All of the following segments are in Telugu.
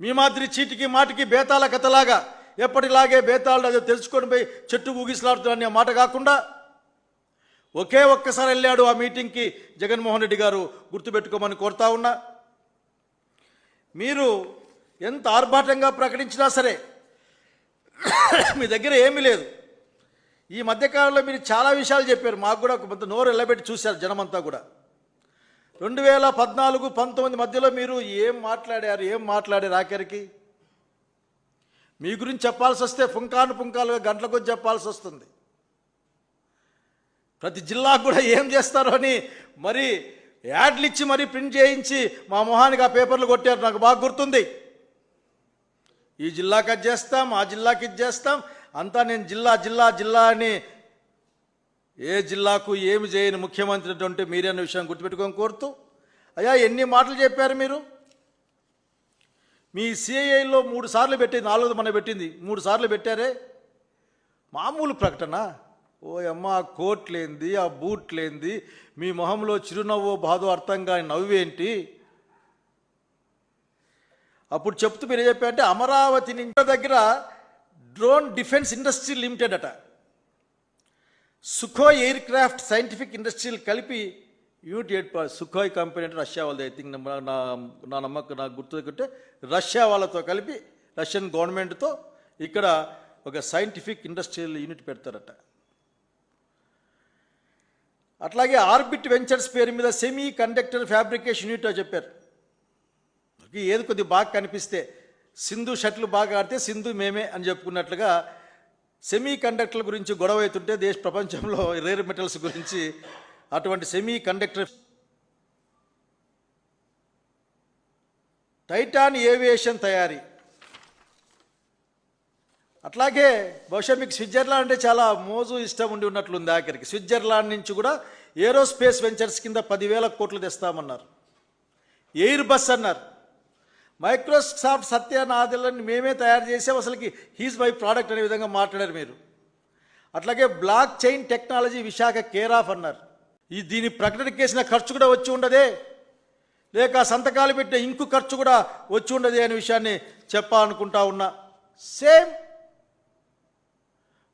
మీ మాదిరి చీటికి మాటికి బేతాల కథలాగా ఎప్పటిలాగే బేతాళుడు అదే తెలుసుకొని పోయి చెట్టు ఊగిసలాడుతున్న మాట కాకుండా ఒకే ఒక్కసారి వెళ్ళాడు ఆ మీటింగ్కి జగన్మోహన్ రెడ్డి గారు గుర్తుపెట్టుకోమని కోరుతా ఉన్నా. మీరు ఎంత ఆర్భాటంగా ప్రకటించినా సరే మీ దగ్గర ఏమీ లేదు. ఈ మధ్యకాలంలో మీరు చాలా విషయాలు చెప్పారు. మాకు కూడా కొంత నోరు ఎల్లబెట్టి చూశారు జనమంతా కూడా. రెండు వేల పద్నాలుగు పంతొమ్మిది మధ్యలో మీరు ఏం మాట్లాడారు ఏం మాట్లాడారు ఆఖరికి? మీ గురించి చెప్పాల్సి వస్తే పుంకాను పుంకాలుగా గంటల కొద్ది చెప్పాల్సి వస్తుంది. ప్రతి జిల్లాకు కూడా ఏం చేస్తారో అని మరి యాడ్లు ఇచ్చి మరీ ప్రింట్ చేయించి మా మొహానికి ఆ పేపర్లు కొట్టారు. నాకు బాగా గుర్తుంది. ఈ జిల్లాకి అది చేస్తాం ఆ జిల్లాకి ఇది చేస్తాం అంతా నేను జిల్లా జిల్లా జిల్లా అని ఏ జిల్లాకు ఏమి చేయని ముఖ్యమంత్రి అంటే మీరే అన్న విషయం గుర్తుపెట్టుకొని కోరుతూ అయ్యా ఎన్ని మాటలు చెప్పారు మీరు? మీ సిఐఐలో మూడు సార్లు పెట్టింది నాలుగు మన పెట్టింది మూడు సార్లు పెట్టారే? మామూలు ప్రకటన. ఓ అమ్మ ఆ కోట్లేంది ఆ బూట్లేంది మీ మొహంలో చిరునవ్వు బాధో అర్థం కాని నవ్వేంటి? అప్పుడు చెప్తూ మీరు ఏం చెప్పారంటే అమరావతి నుంచి దగ్గర డ్రోన్ డిఫెన్స్ ఇండస్ట్రీ లిమిటెడ్ అట. సుఖోయ్ ఎయిర్ క్రాఫ్ట్ సైంటిఫిక్ ఇండస్ట్రీలు కలిపి యూనిట్ ఎయిట్ సుఖోయ్ కంపెనీ అంటే రష్యా వాళ్ళది. ఐ థింక్ నా నా నమ్మకం నాకు గుర్తుకుంటే రష్యా వాళ్ళతో కలిపి రష్యన్ గవర్నమెంట్తో ఇక్కడ ఒక సైంటిఫిక్ ఇండస్ట్రియల్ యూనిట్ పెడతారట. అట్లాగే ఆర్బిట్ వెంచర్స్ పేరు మీద సెమీ కండక్టర్ ఫ్యాబ్రికేషన్ యూనిట్ అని చెప్పారు. ఏది కొద్ది బాగా కనిపిస్తే సింధు షట్లు బాగా ఆడితే సింధు మేమే అని చెప్పుకున్నట్లుగా సెమీ కండక్టర్ల గురించి గొడవ అవుతుంటే దేశ ప్రపంచంలో రేర్ మెటల్స్ గురించి అటువంటి సెమీ కండక్టర్ టైటాన్ ఏవియేషన్ తయారీ. అట్లాగే బహుశా మీకు స్విట్జర్లాండ్ అంటే చాలా మోజు ఇష్టం ఉండి ఉన్నట్లుంది ఆఖరికి. స్విట్జర్లాండ్ నుంచి కూడా ఏరోస్పేస్ వెంచర్స్ కింద పదివేల కోట్లు తెస్తామన్నారు. ఎయిర్ బస్ అన్నారు. మైక్రోసాఫ్ట్ సత్యనాథులను మేమే తయారు చేసాం. అసలుకి హీజ్ మై ప్రోడక్ట్ అనే విధంగా మాట్లాడారు మీరు. అట్లాగే blockchain technology Visakha care of అన్నారు. ఈ దీని ప్రకటనకి వేసిన ఖర్చు కూడా వచ్చి ఉండదే. లేక సంతకాలు పెట్టిన ఇంకు ఖర్చు కూడా వచ్చి ఉండదే అనే విషయాన్ని చెప్పాలనుకుంటా ఉన్నా. సేమ్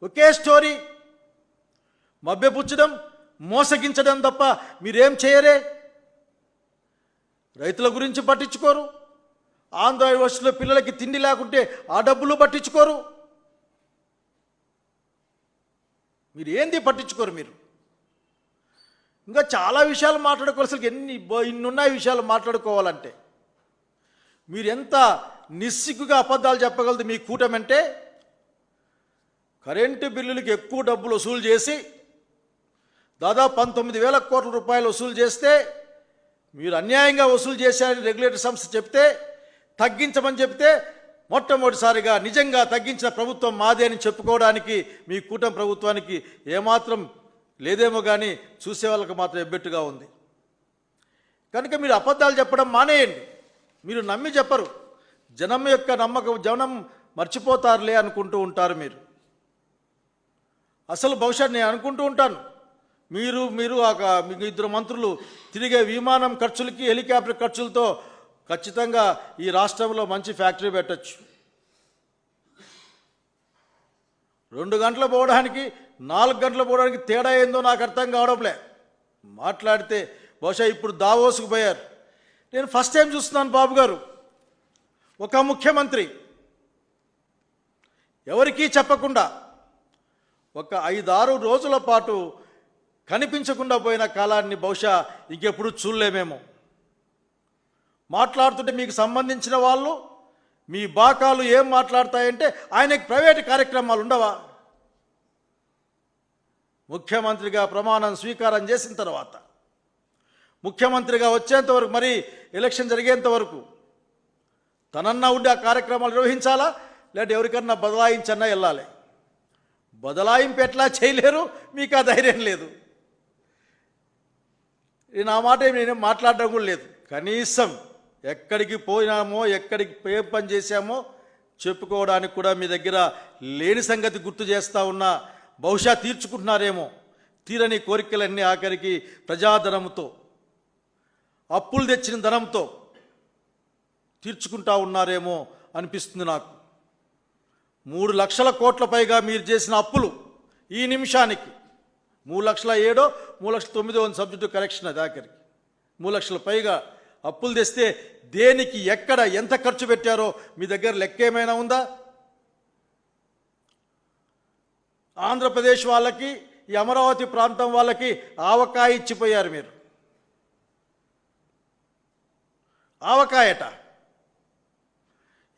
ఒకే స్టోరీ మభ్యపుచ్చడం మోసగించడం తప్ప మీరేం చేయరే? రైతుల గురించి పట్టించుకోరు. ఆంధ్ర యూనివర్సిటీలో పిల్లలకి తిండి లేకుంటే ఆ డబ్బులు పట్టించుకోరు. మీరు ఏంది పట్టించుకోరు మీరు? ఇంకా చాలా విషయాలు మాట్లాడుకోవాల్సి ఎన్ని ఇన్నున్నాయి విషయాలు మాట్లాడుకోవాలంటే. మీరు ఎంత నిస్సిగ్గుగా అబద్ధాలు చెప్పగలదు మీ కూటమి అంటే కరెంటు బిల్లులకి ఎక్కువ డబ్బులు వసూలు చేసి దాదాపు పంతొమ్మిది వేల కోట్ల రూపాయలు వసూలు చేస్తే మీరు అన్యాయంగా వసూలు చేశారని రెగ్యులేటర్ సంస్థ చెప్తే తగ్గించమని చెప్తే మొట్టమొదటిసారిగా నిజంగా తగ్గించిన ప్రభుత్వం మాదే అని చెప్పుకోవడానికి మీ కూటమి ప్రభుత్వానికి ఏమాత్రం లేదేమో కానీ చూసే వాళ్ళకి మాత్రం ఎబ్బెట్టుగా ఉంది. కనుక మీరు అబద్ధాలు చెప్పడం మానేయండి. మీరు నమ్మి చెప్పరు. జనం యొక్క నమ్మకం జనం మర్చిపోతారులే అనుకుంటూ ఉంటారు మీరు. అసలు బహుశా నేను అనుకుంటూ ఉంటాను. మీరు మీరు ఒక ఇద్దరు మంత్రులు తిరిగే విమానం ఖర్చులకి హెలికాప్టర్ ఖర్చులతో ఖచ్చితంగా ఈ రాష్ట్రంలో మంచి ఫ్యాక్టరీ పెట్టచ్చు. రెండు గంటలు పోవడానికి నాలుగు గంటలు పోవడానికి తేడా ఏందో నాకు అర్థం కావడంలే. మాట్లాడితే బహుశా ఇప్పుడు దావోసుకు పోయారు. నేను ఫస్ట్ టైం చూస్తున్నాను బాబు గారు. ఒక ముఖ్యమంత్రి. ఎవరికీ చెప్పకుండా ఒక ఐదారు రోజుల పాటు కనిపించకుండా పోయిన కాలాన్ని బహుశా ఇంకెప్పుడు చూడలేమేమో. మాట్లాడుతుంటే మీకు సంబంధించిన వాళ్ళు మీ బాకాలు ఏం మాట్లాడతాయంటే ఆయనకి ప్రైవేట్ కార్యక్రమాలు ఉండవా? ముఖ్యమంత్రిగా ప్రమాణం స్వీకారం చేసిన తర్వాత ముఖ్యమంత్రిగా వచ్చేంత వరకు మరి ఎలక్షన్ జరిగేంత వరకు తనన్నా ఉండి ఆ కార్యక్రమాలు నిర్వహించాలా? లేదంటే ఎవరికన్నా బదలాయించన్నా వెళ్ళాలి? బదలాయింపు ఎట్లా చేయలేరు? మీకు ఆ ధైర్యం లేదు. నా మాట నేను మాట్లాడడం కూడా లేదు. కనీసం ఎక్కడికి పోయినామో ఎక్కడికి ఏ పని చేశామో చెప్పుకోవడానికి కూడా మీ దగ్గర లేని సంగతి గుర్తు చేస్తా ఉన్నా. బహుశా తీర్చుకుంటున్నారేమో. తీరని కోరికలన్నీ ఆఖరికి ప్రజాధనంతో అప్పులు తెచ్చిన ధనంతో తీర్చుకుంటా ఉన్నారేమో అనిపిస్తుంది నాకు. మూడు లక్షల కోట్ల పైగా మీరు చేసిన అప్పులు ఈ నిమిషానికి. మూడు లక్షల ఏడో మూడు లక్షల తొమ్మిదో సబ్జెక్టు కరెక్షన్ అది ఆఖరికి. మూడు లక్షల పైగా అప్పులు తెస్తే దేనికి ఎక్కడ ఎంత ఖర్చు పెట్టారో మీ దగ్గర లెక్క ఏమైనా ఉందా? ఆంధ్రప్రదేశ్ వాళ్ళకి ఈ అమరావతి ప్రాంతం వాళ్ళకి ఆవకాయ ఇచ్చిపోయారు మీరు. ఆవకాయట.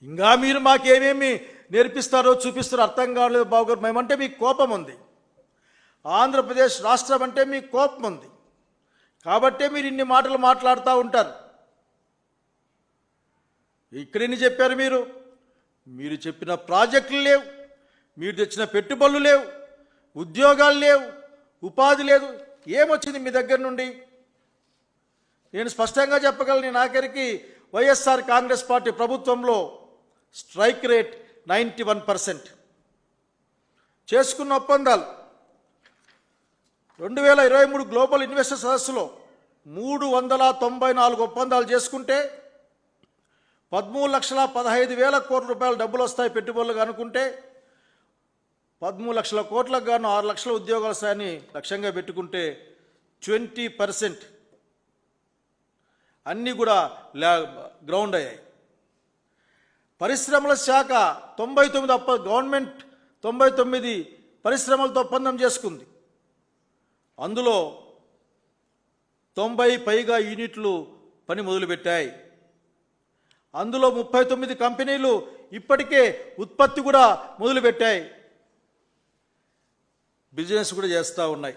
ఇంకా మీరు మాకేమేమి నేర్పిస్తారో చూపిస్తారో అర్థం కావట్లేదు బాబు మేమంటే మీకు కోపం ఉంది. ఆంధ్రప్రదేశ్ రాష్ట్రం అంటే మీకు కోపం ఉంది. కాబట్టే మీరు ఇన్ని మాటలు మాట్లాడుతూ ఉంటారు. ఇక్కడేని చెప్పారు మీరు? మీరు చెప్పిన ప్రాజెక్టులు లేవు. మీరు తెచ్చిన పెట్టుబడులు లేవు. ఉద్యోగాలు లేవు. ఉపాధి లేదు. ఏమొచ్చింది మీ దగ్గర నుండి? నేను స్పష్టంగా చెప్పగలను నాకరికి వైఎస్ఆర్ కాంగ్రెస్ పార్టీ ప్రభుత్వంలో strike rate ninety one percent. చేసుకున్న ఒప్పందాలు. రెండు వేల ఇరవై మూడు గ్లోబల్ ఇన్వెస్టర్ సదస్సులో మూడు వందల తొంభై నాలుగు ఒప్పందాలు చేసుకుంటే పదమూడు లక్షల పదహైదు వేల కోట్ల రూపాయల డబ్బులు వస్తాయి పెట్టుబడులు అనుకుంటే పదమూడు లక్షల కోట్లకు గాను ఆరు లక్షల ఉద్యోగాలు స్థాయిని లక్ష్యంగా పెట్టుకుంటే ట్వంటీ పర్సెంట్ అన్నీ కూడా లా గ్రౌండ్ అయ్యాయి. పరిశ్రమల శాఖ తొంభై తొమ్మిది అప్ప గవర్నమెంట్ తొంభై తొమ్మిది పరిశ్రమలతో ఒప్పందం చేసుకుంది. అందులో తొంభై పైగా యూనిట్లు పని మొదలుపెట్టాయి. అందులో ముప్పై తొమ్మిది కంపెనీలు ఇప్పటికే ఉత్పత్తి కూడా మొదలుపెట్టాయి. బిజినెస్ కూడా చేస్తూ ఉన్నాయి.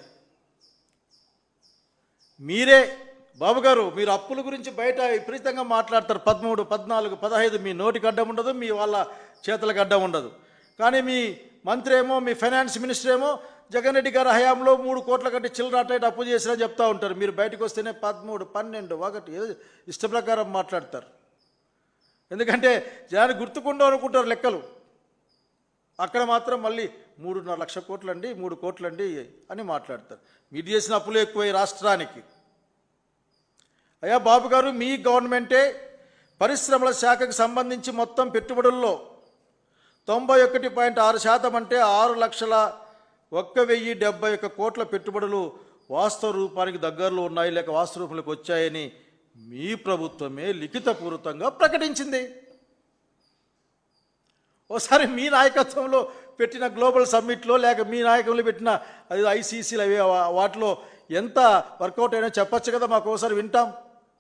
మీరే బాబు గారు మీరు అప్పుల గురించి బయట విపరీతంగా మాట్లాడతారు. పదమూడు పద్నాలుగు పదహైదు మీ నోటికి అడ్డం ఉండదు మీ వాళ్ళ చేతులకు అడ్డం ఉండదు. కానీ మీ మంత్రి ఏమో మీ ఫైనాన్స్ మినిస్టర్ ఏమో జగన్ రెడ్డి గారి హయాంలో మూడు కోట్ల కంటే చిల్లరాటైట్ అప్పు చేసినా చెప్తా ఉంటారు. మీరు బయటకు వస్తేనే పదమూడు పన్నెండు ఒకటి ఏదో ఇష్ట ప్రకారం మాట్లాడతారు. ఎందుకంటే జనాన్ని గుర్తుకుండా అనుకుంటారు లెక్కలు. అక్కడ మాత్రం మళ్ళీ మూడున్నర లక్ష కోట్లండి మూడు కోట్లండి అని మాట్లాడతారు. మీరు చేసిన అప్పులు ఎక్కువై రాష్ట్రానికి. అయ్యా బాబు గారు మీ గవర్నమెంటే పరిశ్రమల శాఖకు సంబంధించి మొత్తం పెట్టుబడుల్లో తొంభై ఒకటి పాయింట్ ఆరు శాతం అంటే ఆరు లక్షల ఒక్క వెయ్యి డెబ్బై ఒక్క కోట్ల పెట్టుబడులు వాస్తవ రూపానికి దగ్గరలో ఉన్నాయి లేక వాస్తవ రూపంలోకి వచ్చాయని మీ ప్రభుత్వమే లిఖితపూర్వకంగా ప్రకటించింది. ఓసారి మీ నాయకత్వంలో పెట్టిన గ్లోబల్ సమ్మిట్లో లేక మీ నాయకంలో పెట్టిన అది ఐసీసీలు అవి వాటిలో ఎంత వర్కౌట్ అయినా చెప్పచ్చు కదా మాకు ఒకసారి వింటాం.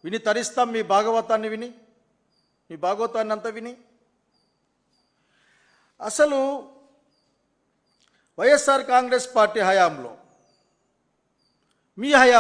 విని తరిస్తాం మీ భాగవతాన్ని విని. మీ భాగవతాన్ని అంతా విని. అసలు వైఎస్ఆర్ కాంగ్రెస్ పార్టీ హయాంలో మీ హయాం